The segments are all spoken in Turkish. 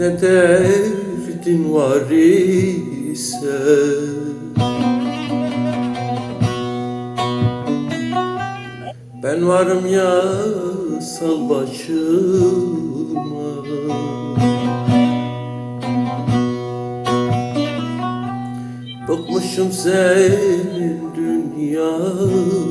Ne derdin var ise. Ben varım ya sal başıma. Bıkmışım senin dünyanda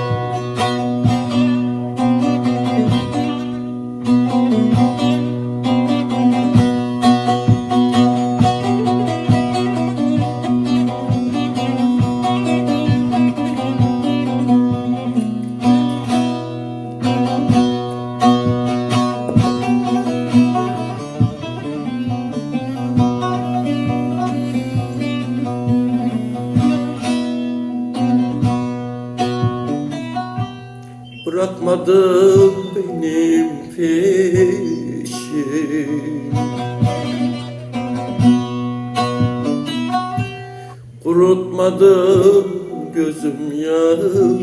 Bırakmadım benim peşim Kurutmadım gözüm yaşım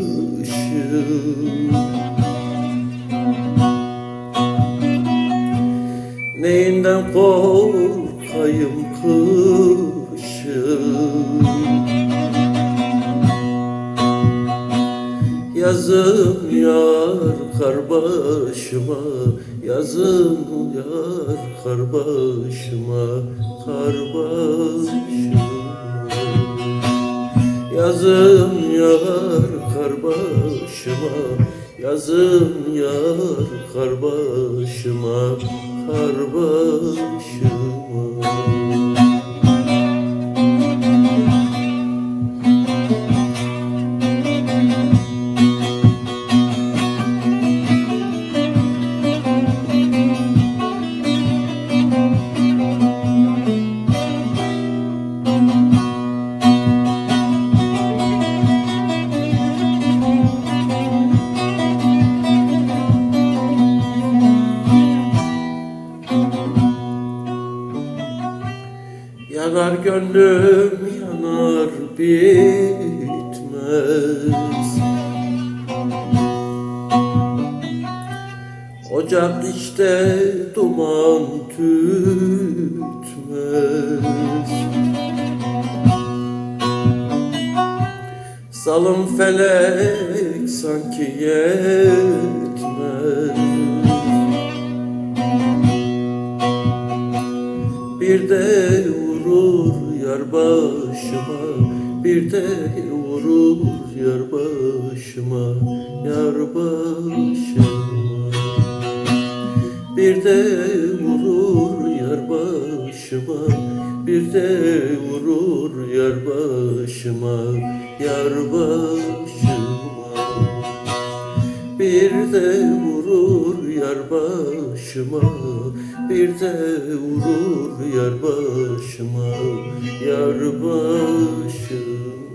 Neyinden korkayım kışım Yazın yar kar başıma Yazın yar kar başıma Kar başıma. Yazın yar kar başıma Yazın yar kar başıma Kar başıma Yanar gönlüm yanar bitmez. Ocak işte duman tütmez. Salım felek sanki yetmez. Bir de vurur yar başıma Bir de vurur yar başıma Yar başıma. Bir de vurur yar başıma Bir de vurur yar başıma Yar başıma. Bir de vurur yar başıma Bir de vurur yar başıma. Yar başıma